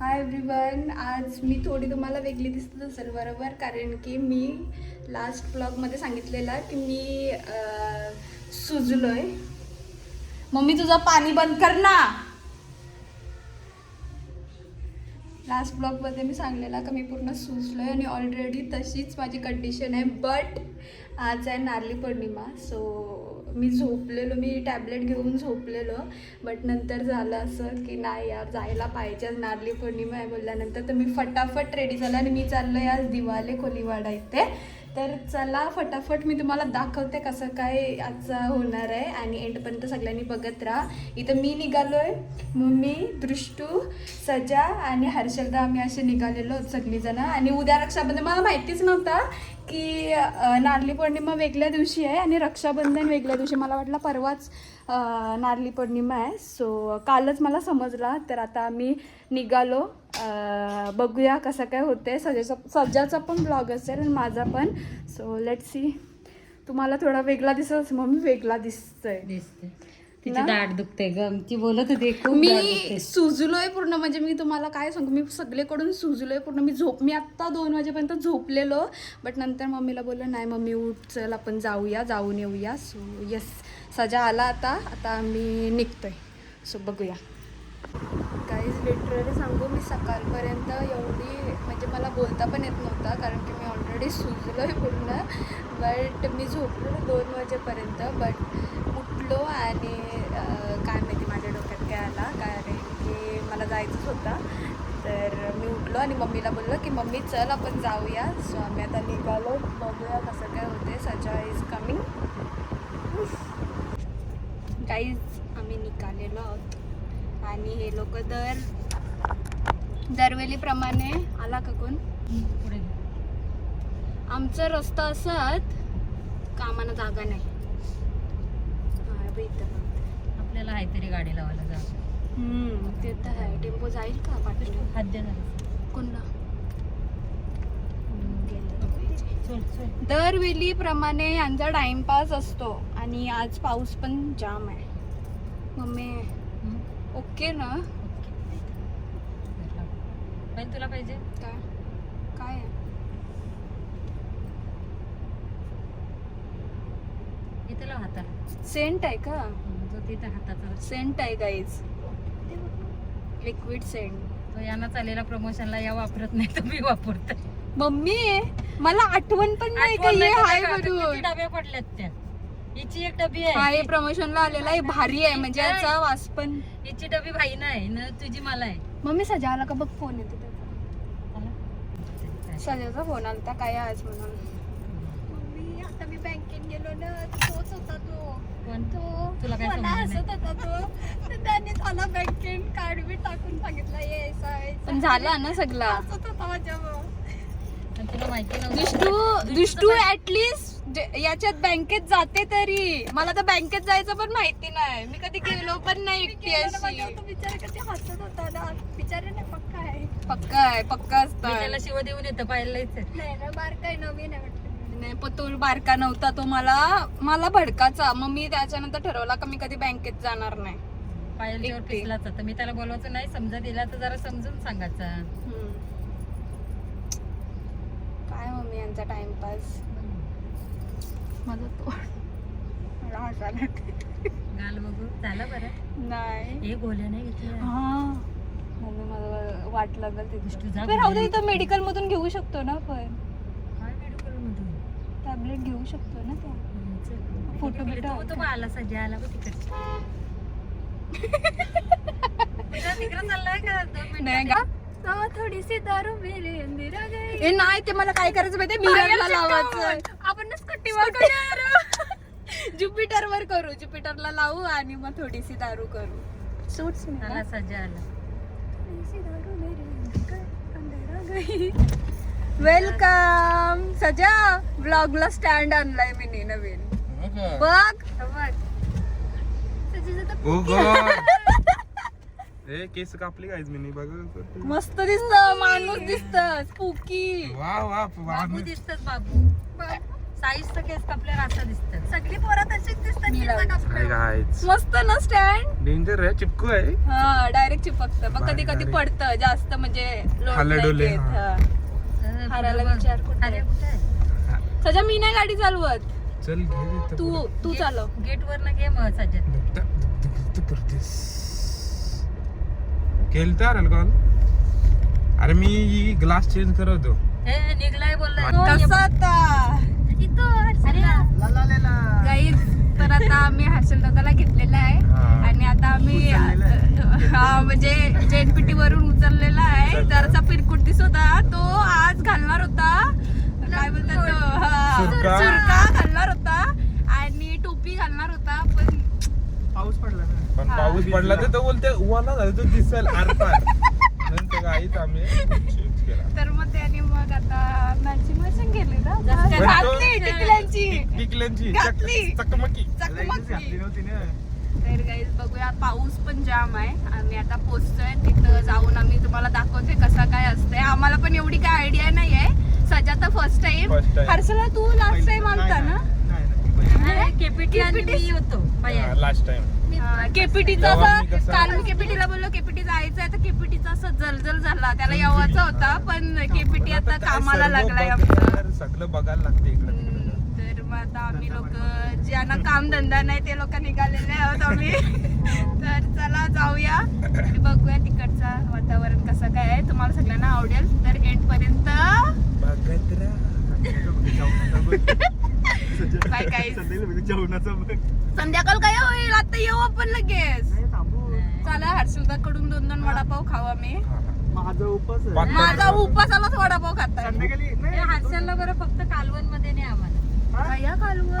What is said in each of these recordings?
Hi everyone आज मी थोडी तुम्हाला वेगळी दिसत असेल बरोबर? कारण की मी लास्ट ब्लॉगमध्ये सांगितलेलं की मी सुजलो सुजलोय. मम्मी तुझं पाणी बंद कर ना! लास्ट ब्लॉगमध्ये मी सांगलेला का मी पूर्ण सुजलोय आणि ऑलरेडी तशीच माझी कंडिशन आहे बट आज आहे नारली पौर्णिमा सो मी झोपलेलो मी टॅबलेट घेऊन झोपलेलो बट नंतर झालं असं की नाही यार जायला पाहिजे नारली पौर्णिमा आहे बोलल्यानंतर तर मी फटाफट रेडी झालं आणि मी चाललो आहे आज दिवाले खोलीवाडा इथे. तर चला फटाफट मी तुम्हाला दाखवते कसं काय आजचा होणार आहे. आणि एंडपर्यंत सगळ्यांनी बघत राहा. इथं मी निघालो आहे मम्मी दृष्टू सजा आणि हर्षलदा आम्ही असे निघालेलो सगळीजणं. आणि उद्या रक्षाबंधन मला माहितीच नव्हतं की नारली पौर्णिमा वेगळ्या दिवशी आहे आणि रक्षाबंधन वेगळ्या दिवशी. मला वाटलं परवाच नारली पौर्णिमा आहे. सो कालच मला समजला तर आता आम्ही निघालो. बघूया कसं काय होते सजेचा सज्जाचा पण ब्लॉग असेल आणि माझा पण. सो लेट सी तुम्हाला थोडा वेगळा दिसत मग मी वेगळा दिसतोय. दिसते तिची? दाढ दुखते ग. ती बोलत होती खूप दाढ मी दुखते. सुजलोय पूर्ण म्हणजे मी तुम्हाला काय सांगू मी सगळीकडून सुजलोय पूर्ण. मी झोप मी आत्ता दोन वाजेपर्यंत झोपलेलो बट नंतर मम्मीला बोललं नाही मम्मी उठ चल आपण जाऊया जाऊन येऊया. सो येस सजा आला आता. आता आम्ही निघतोय. सो बघूया. काहीच लिटरली सांगू मी सकाळपर्यंत एवढी म्हणजे मला बोलता पण येत नव्हता कारण की मी ऑलरेडी सुजलो आहे पूर्ण बट मी झोपलो दोन वाजेपर्यंत बट उठलो आणि काय माहिती माझ्या डोक्यात काय आला कारण की मला जायचंच होतं. तर मी उठलो आणि मम्मीला बोललो की मम्मी चल आपण जाऊया. सो आम्ही आता निघालो बघूया कसं काय होते सजा इज कमिंग काहीच आम्ही निघालेलो आहोत. आणि हे लोक दर दरवेळीप्रमाणे आला का कोण? पुढे आमचा रस्ता असत कामाला जागा नाही. आपल्याला आहे तरी गाडी लावायला जा. ते तर आहे. टेम्पो जाईल का पाठवून झालं. कोणला? चल दरवेळीप्रमाणे यांचा टाइमपास असतो आणि आज पाऊस पण जाम आहे. मम्मी? ओके ना. पण तुला पाहिजे? काय? काय आहे हाताला. सेंट आहे का? जो तिथे हाताचा सेंट आहे गाईज लिक्विड सेंट तो यांना चालेला प्रमोशनला या वापरत नाही तर मी वापरते मम्मी मला आठवण पण नाही का? हे हाय? म्हणून. डब्या पडल्यात त्या. हिची एक डबी आहे. हे प्रमोशनला आलेला आहे भारी आहे म्हणजे याचा वास पण. हिची डबी भाई नाही न तुझी मला आहे. मम्मी सजाला का बघ फोन येतो त्याचा. सजाचा फोन आलता काय आज म्हणून? आता मी बँकेत गेलो ना तोच होता तो. कोण? तो तुला काय मला समजलं? हसत होता तो? तर त्याने मला बँकेत कार्ड बी टाकून सांगितलं ये पण झाला ना सगळा. हसत होता माझ्यावर. पण तुला माहिती नव्हतं. दुष्टू दुष्टू ऍटलिस्ट याच्यात बँकेत जाते तरी. मला तर बँकेत जायचं पण माहिती नाही. मी कधी गेलो पण नाही एकटी अशी. बिचारा कधी हसत होता ना? बिचारा नाही पक्का आहे. पक्का आहे पक्का मी त्याला असतं शिव देऊन येतं पाहिलंच आहे. नाही ना बार काय नवीन आहे वाटतं नाही पण तो बारका नव्हता तो मला मला भडकाचा मग मी त्याच्यानंतर ठरवला का मी कधी बँकेत जाणार नाही. पायलच्यावर एकटी. पिसलाच तर मी त्याला बोलवायचं नाही समजा दिला तर जरा समजून सांगायचा. हम्म. काय मम्मी यांचा टाइमपास? माझा तो मला हसायला येते. गाल बघू झालं बरं? नाही. हे गोल्या नाही घेतल्या? हा. मम्मी मला वाट लागल ते गोष्टी पण राहू दे. इथं मेडिकल मधून घेऊ शकतो ना मधून टॅबलेट घेऊ शकतो ना त्या. फोटो बिटो तो- तो आला सध्या आला बघ तिकडे? नाही का थोडीशी दारू मेरे अंदिरा गई ए नाही ते मला काय करायचं माहितीये? मिररला लावायचं. आपण स्कूटी ज्युपिटर वर करू ज्युपिटरला लावू आणि मग थोडीशी दारू करू. सूट्स आला सध्या आला. थोडीशी दारू मेरे अंदिरा गई वेलकम. सजा ब्लॉगला स्टँड आणलाय मी नवीन. बघ. बघ ए केस कापली गाईज मी बघा मस्त दिसत माणूस दिसत स्पूकी वा वा बाबू दिसतात बाबू. साईजचं केस कापल्यावर असं दिसतं. सगळी पोरं तशीच दिसतात मस्त ना स्टँड डेंजर आहे चिपकू आहे. हा डायरेक्ट चिपकतं. मग कधी कधी. पडतं जास्त म्हणजे load हाराला विचार कुठे? सजा मी नाही गाडी चालवत. चल घे तू. तू चालव गेट वर ना घे मग करतेस केलता अरे कॉल? अरे मी ग्लास चेंज करवतो हे निघलाय बोललाय. कसं आता? इथं हर्षला गाईज तर आता आम्ही हर्षल दादाला घेतलेला आहे हा. आणि आता आम्ही हा म्हणजे जेनपीटी वरून उचललेला आहे. जरचा पिरकुटीस होता तो आज घालणार होता काय बोलतात? हा. सुरका. सुरका घालणार होता आणि टोपी घालणार होता पण पण हा. पाऊस पडला तर तो बोलते उवाला झाला तो दिसेल आरपार नंतर आम्ही तर मग त्याने मग आता मॅचिंग मॅचिंग केली ना. तर गाईज बघूया पाऊस पण जाम आहे. आम्ही आता पोचतोय तिथं जाऊन आम्ही तुम्हाला दाखवते कसा काय असतंय. आम्हाला पण एवढी काय आयडिया नाही आहे सजा तर फर्स्ट टाइम. हर्षला तू लास्ट टाइम आलता ना? केपीटी आणि मी होतो लास्ट टाइम केपीटीचा असं काल मी केपीटीला बोललो केपीटी जायचं आहे तर केपीटीचा असं जलजल झाला त्याला यावाचा होता पण केपीटी आता कामाला लागलाय सगळं बघायला लागते इकडे तर मग आता आम्ही लोक ज्यांना काम धंदा नाही ते लोक निघालेले आहोत आम्ही. तर चला जाऊया. बघूया तिकडचं वातावरण कसं काय आहे. तुम्हाला सगळ्यांना आवडेल तर एंड पर्यंत बघत काय काय संध्याकाळ काय होईल? आता येऊ आपण लगेच. चला हर्षलदा कडून दोन दोन वडापाव खाऊ आम्ही. माझा उपासालाच वडापाव. खाता हास्याला बरं फक्त कालवण? मध्ये नाही आम्हाला या कालवण?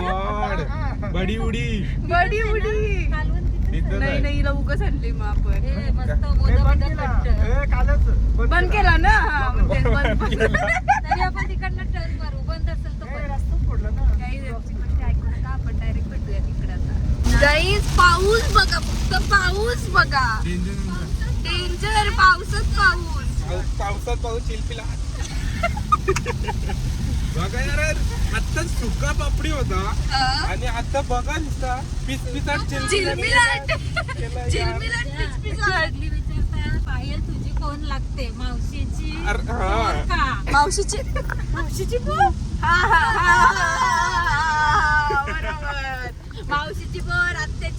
गॉड बडी उडी. बडी उडी. कालवण तिथे तिथं नाही. नाही हिला उगाच आणली मग आपण. हे मस्त मोदक कट्ट बंद केला. ना? हा, म्हणजे बंद तरी आपण तिकडनं टर्न मारू बंद असेल तर बंद. काही त्यांची गोष्टी ऐकू नका आपण डायरेक्ट भेटूया तिकडे आता गाईज पाऊस बघा फक्त पाऊस बघा डेंजर पाऊसच पाऊस पाऊस- पावसात पाऊस चिलपिला बघा यार आता सुका पापडी होता हा. आणि आता बघा नुसता पिस पिसाट चिलमिलाट चिलमिलाट पायल तुझी कोण लागते मावशीची हा मावशीची मावशीची हा हा हा, हा बरोबर मावशीची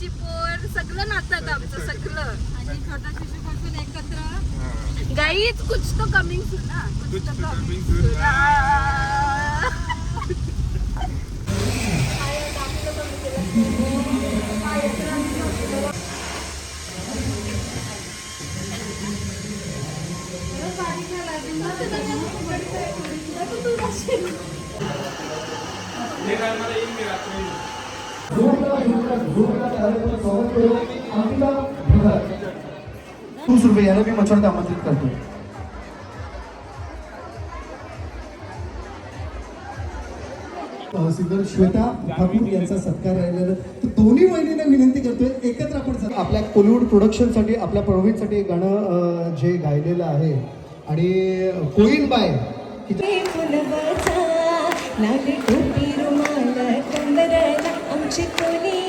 पोर आत्याची पोर सगळं नातं आमचं सगळं. आणि छोटा शिशू पासून एकत्र. गाईच कुछ तो कमिंग सुन ना कुछ तो रुपये याला मी मच्छर आमंत्रित करतो तहसीलदार श्वेता ठाकूर यांचा सत्कार राहिलेला तर दोन्ही वहिनींना विनंती करतोय एकत्र आपण आपल्या कोलिवूड प्रोडक्शनसाठी आपल्या प्रवीणसाठी एक गाणं जे गायलेलं आहे आणि कोईन बाय की ज्या-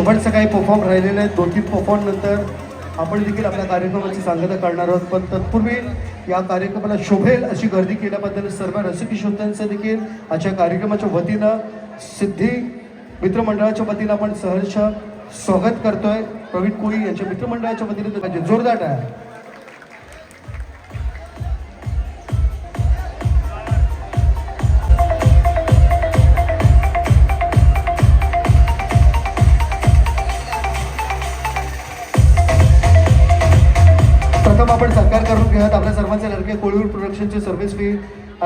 शेवटचा काही परफॉर्म राहिलेलं आहे. दोन तीन परफॉर्म नंतर आपण देखील आपल्या कार्यक्रमाची सांगता करणार आहोत. पण तत्पूर्वी या कार्यक्रमाला शोभेल अशी गर्दी केल्याबद्दल सर्व रसिकी श्रोत्यांचं देखील आजच्या कार्यक्रमाच्या वतीनं सिद्धी मित्रमंडळाच्या वतीनं आपण सहर्ष स्वागत करतोय. प्रवीण कोळी यांच्या मित्रमंडळाच्या वतीनं म्हणजे जोरदार आहे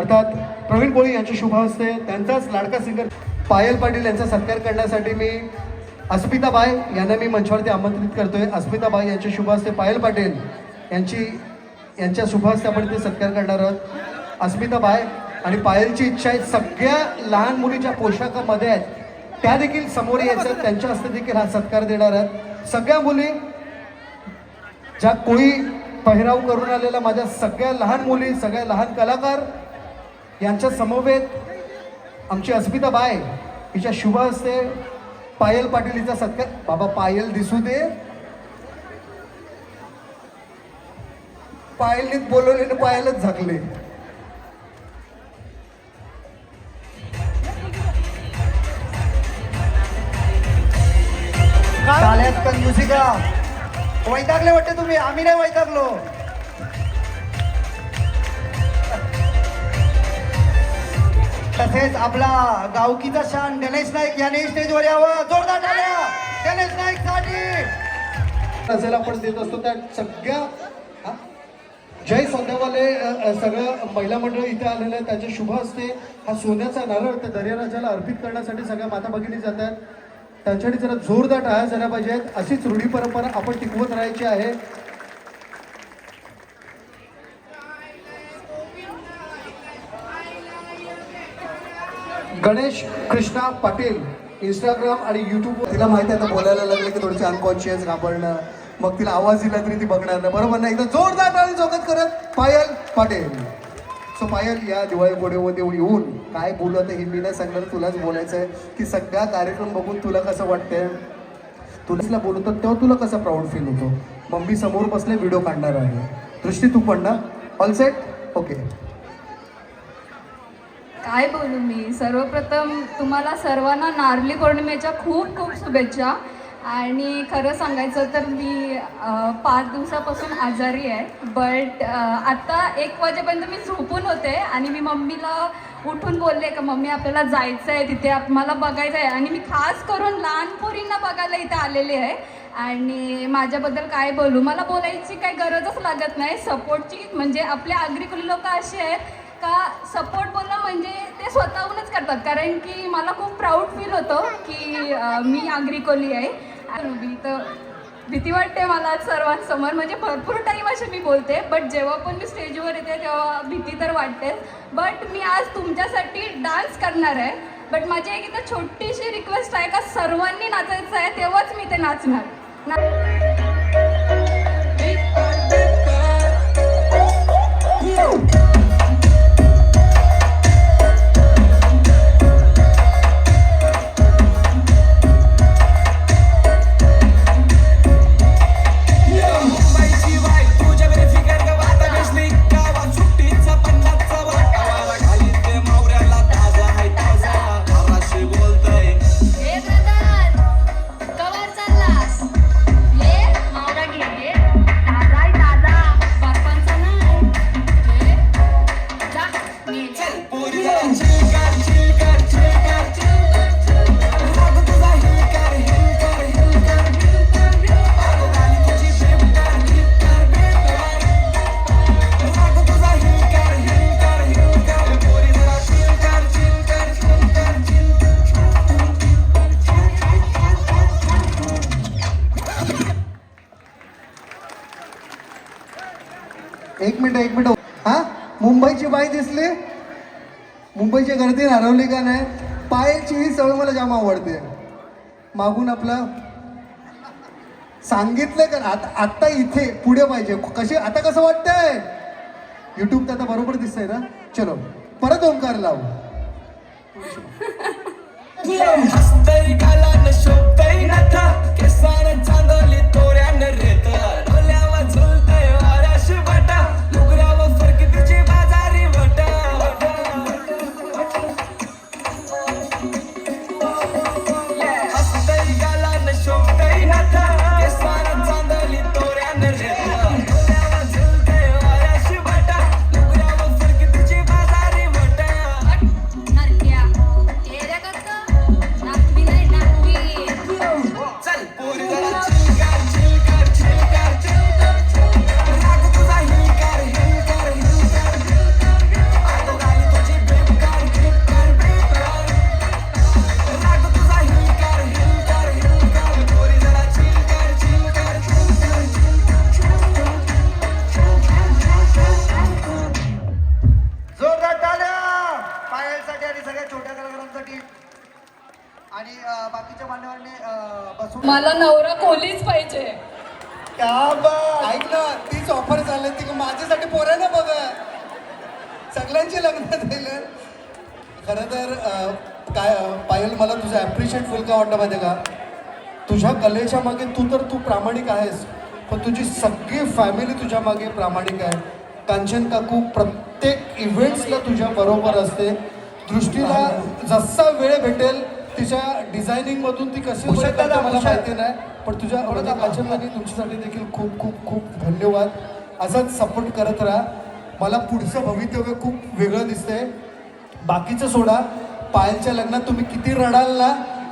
अर्थात प्रवीण कोळी यांच्या शुभ हस्ते त्यांचाच लाडका सिंगर पायल पाटील यांचा सत्कार करण्यासाठी मी अस्मिताबाई यांना मी मंचावरती आमंत्रित करतोय. अस्मिताबाई यांची यांच्या शुभ हस्ते पायल पाटील यांची यांच्या शुभ हस्ते आपण ते सत्कार करणार आहोत. अस्मिताबाय आणि पायलची इच्छा आहे सगळ्या लहान मुली ज्या पोशाखामध्ये आहेत. त्या देखील समोर यायचं. त्यांच्या हस्ते देखील हा सत्कार देणार आहेत. सगळ्या मुली ज्या कोळी पहिराव करून आलेल्या माझ्या सगळ्या लहान मुली सगळ्या लहान कलाकार यांच्या समवेत आमची अस्मिता बाय हिच्या शुभ असते पायल पाटील हिचा सत्कार बाबा पायल दिसू दे. पायलनीत बोलवले पायलच झाकले. चाल्यात का वैतागले वाटते तुम्ही? आम्ही नाही वैतागलो. तसेच आपला गावकीचा शान गणेश नाईक याने स्टेजवर यावं. जोरदार टाळ्या गणेश नाईकसाठी असेल आपण देत असतो त्या सगळ्या जय सोन्यावाले सगळं महिला मंडळ इथे आलेलं आहे त्याचे शुभ असते हा सोन्याचा नारळ त्या दर्याराजाला अर्पित करण्यासाठी सगळ्या माता भगिनी जातात त्यांच्यासाठी जरा जोरदार टाळ्या झाल्या पाहिजेत. अशीच रूढी परंपरा आपण टिकवत राहायची आहे. गणेश कृष्णा पाटील इंस्टाग्राम आणि युट्यूब तिला माहिती आहे आता बोलायला लागलं की थोडीशी अनकॉन्शियस घाबरणं. मग तिला आवाज दिला तरी ती बघणार नाही. बरोबर नाही एकदा जोरदार आणि जोगत करत पायल पाटील. सो पायल या दिवाळी गोडेमध्ये येऊन काय बोलू हे मी नाही सांगणार तुलाच बोलायचं आहे की सगळा कार्यक्रम बघून तुला कसं वाटतंय? तुला बोलतो तेव्हा तुला कसं प्राऊड फील होतो? मम्मी समोर बसले व्हिडिओ काढणार आहे. दृष्टी तू पण ना? ऑल सेट ओके काय बोलू मी? सर्वप्रथम तुम्हाला सर्वांना नारली पौर्णिमेच्या खूप खूप शुभेच्छा. आणि खरं सांगायचं तर मी पाच दिवसापासून आजारी आहे. बट आता एक वाजेपर्यंत मी झोपून होते आणि मी मम्मीला उठून बोलले का मम्मी आपल्याला जायचं आहे तिथे मला बघायचं आहे आणि मी खास करून लहान पोरींना बघायला इथे आलेले आहे. आणि माझ्याबद्दल काय बोलू? मला बोलायची काही गरजच लागत नाही. सपोर्टची म्हणजे आपले आग्रिकुली लोक असे आहेत का सपोर्ट बोलणं म्हणजे ते स्वतःहूनच करतात. कारण की मला खूप प्राऊड फील होतं की मी आगरी कोली आहे. आणि मी तर भीती वाटते मला आज सर्वांसमोर. म्हणजे भरपूर टाईम असे मी बोलते बट जेव्हा पण मी स्टेजवर येते तेव्हा भीती तर वाटतेच बट मी आज तुमच्यासाठी डान्स करणार आहे. बट माझी एक इथं छोटीशी रिक्वेस्ट आहे का सर्वांनी नाचायचं आहे तेव्हाच मी ते नाचणार. ना एक मिनिट एक मिनिट. हा? मुंबईची बाई दिसली? मुंबईच्या गर्दी हरवली का नाही पायाची ही सवय मला जाम आवडते. मागून आपलं सांगितलं का आता आत्ता इथे पुढे पाहिजे. कशी आता कसं वाटतंय? युट्यूब तर आता बरोबर दिसतंय ना? चलो परत ओंकार लाव. हसतय न शोभतय नथा. केसान चांदली तोऱ्या न रे. सगळ्यांची लग्न झालं खरं तर काय पायल मला तुझं ॲप्रिशिएट फुल का वाटतं माहिती का? तुझ्या कलेच्या मागे तू तर तू प्रामाणिक आहेस. पण तुझी सगळी फॅमिली तुझ्या मागे प्रामाणिक आहे. कांचन काकू प्रत्येक इव्हेंट्सला तुझ्या बरोबर असते. दृष्टीला जसा वेळ भेटेल तिच्या डिझायनिंग मधून ती कशी मला. माहिती नाही. पण तुझ्या कांचन काकी तुमच्यासाठी देखील खूप खूप खूप धन्यवाद. असाच सपोर्ट करत राहा. मला पुढचं भवितव्य खूप वेगळं दिसतंय. बाकीचं सोडा पायलच्या लग्नात तुम्ही किती रडाल ना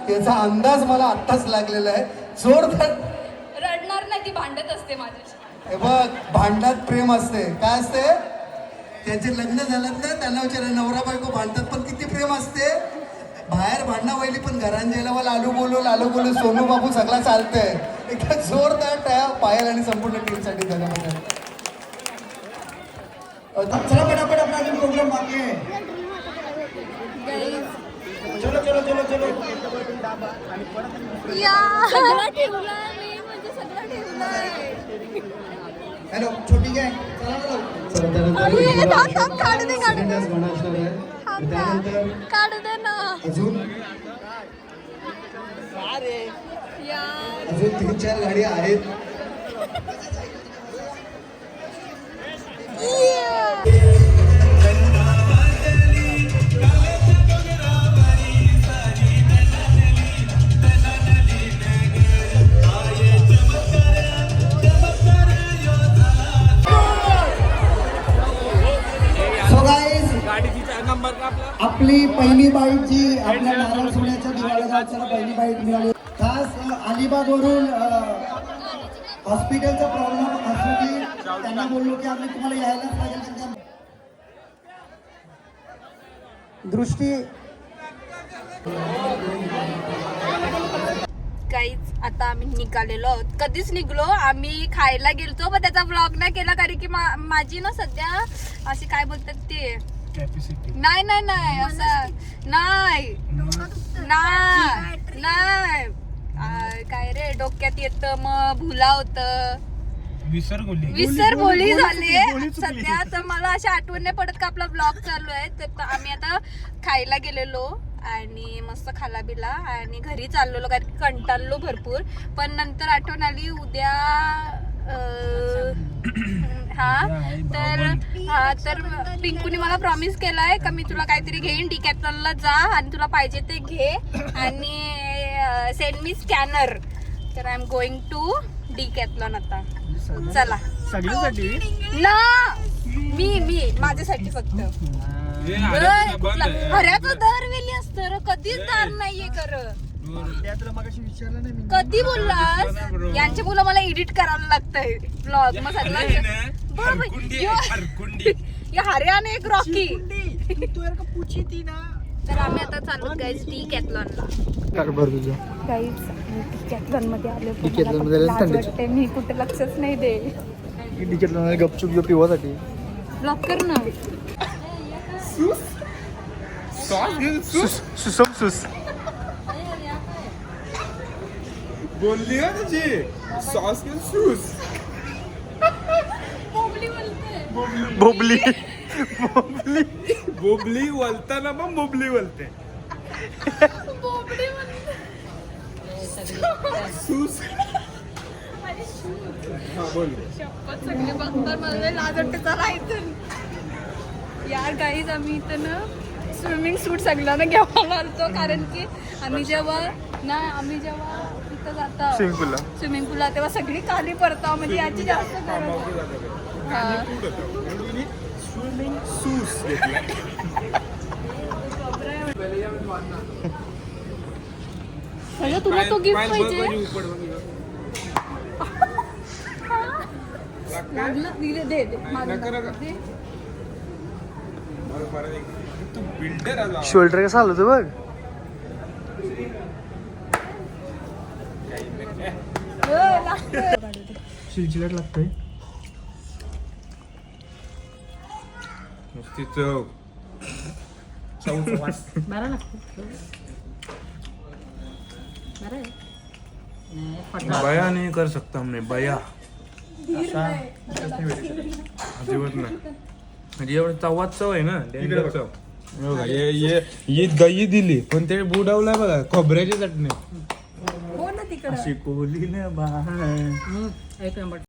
याचा अंदाज मला आत्ताच लागलेला आहे. जोरदार रडणार नाही ती भांडत असते माझ्याशी. हे बघ भांडणात प्रेम असते. काय असते? त्यांचे लग्न झालं ना त्यांना विचार नवरा बायको भांडतात पण किती प्रेम असते? बाहेर भांडणं वहिली पण घरात गेला मला लालू बोलू लालू बोलू सोनू बाबू सगळा चालतंय. एकदा जोरदार टाळ्या पायल आणि संपूर्ण टीमसाठी धन्यवाद. तो चलो फटाफट अपना प्रोग्राम बाकी है। चलो चलो चलो चलो। हेलो छोटी काय तीन चार गाडी आपली पहिली बाईट जी आपल्या नारळ सोन्याच्या दिवाळीला आपल्याला पहिली बाईट मिळाली. खास अलिबाग वरून हॉस्पिटलचा प्रॉब्लेम असू की त्यांना बोललो की आम्ही तुम्हाला यायलाच पाहिजे. त्यांच्या दृष्टी. काहीच आता आम्ही निघालेलो आहोत. कधीच निघलो. आम्ही खायला गेलतो पण त्याचा ब्लॉग नाही केला कारण की माझी ना सध्या अशी काय बोलतात ते नाही नाही नाही असं नाही. नाही नाही. आ, काय रे डोक्यात येत मग भुला होत. विसर गोली विसर बोली झाली सध्या तर मला अशी आठवण नाही पडत का आपला ब्लॉग चालू आहे तर आम्ही आता खायला गेलेलो आणि मस्त खाला बिला आणि घरी चाललेलो कारण की कंटाळलो भरपूर. पण नंतर आठवण आली उद्या हा तर हा तर पिंकूने मला प्रॉमिस केलाय का मी तुला काहीतरी घेईन ला जा आणि तुला पाहिजे ते घे आणि सेंड मी स्कॅनर तर I am going to Decathlon आता. चला. सगळ्यांसाठी? ना मी मी माझ्यासाठी फक्त. हे आहे. हऱ्याचं दरवेली असतं कधीच दार नाहीये कर कधी बोललास? यांच्या मुलं मला एडिट करावं लागतंय. ब्लॉग मग सगळं? बरोबर. यो- हरियाणा एक रॉकी तर आम्ही आता चाललो गाईज टी कॅथलॉनला गाईज टी कॅथलॉनमध्ये आलो लाज वाटते? मी कुठे लक्षच नाही दे. गपचूप पिवासाठी. ब्लॉक कर ना. सॉस? घेऊन सूस सुसम सुस. बोलली का तुझी. सॉस घेऊन सूस बोबली बोबली. वलताना पण बोबली वलते सूस हा बोल. सगळे बघतात मला लाज वाटते चला इथून. यार गाईज आम्ही इथं ना स्विमिंग सूट सगळ्यांना घ्यावा आलतो कारण की आम्ही जेव्हा ना आम्ही जेव्हा इथं जातो Swimming pool ला. स्विमिंग पूलला तेव्हा सगळी खाली पडतो म्हणजे याची जास्त गरज आहे. हा. स्विमिंग सूस म्हणजे तुला तो गिफ्ट पाहिजे. दे दे शोल्डर कसा आलो तू बघ हो, लागतं. चिलचिलाट लागतंय. नुसती चव. चव वास. बरं लागतं बरं आहे. नाही, फटा. बया नाही कर सकता हमने बया. असा. अजिबात नाही. म्हणजे एवढं चवाच चव आहे ना डेंजर चव हे बघा, हे हे- ही दही दिली पण ते बुडवलंय बघा खोबऱ्याची चटणी. हो ना तिकडं अशी कोहली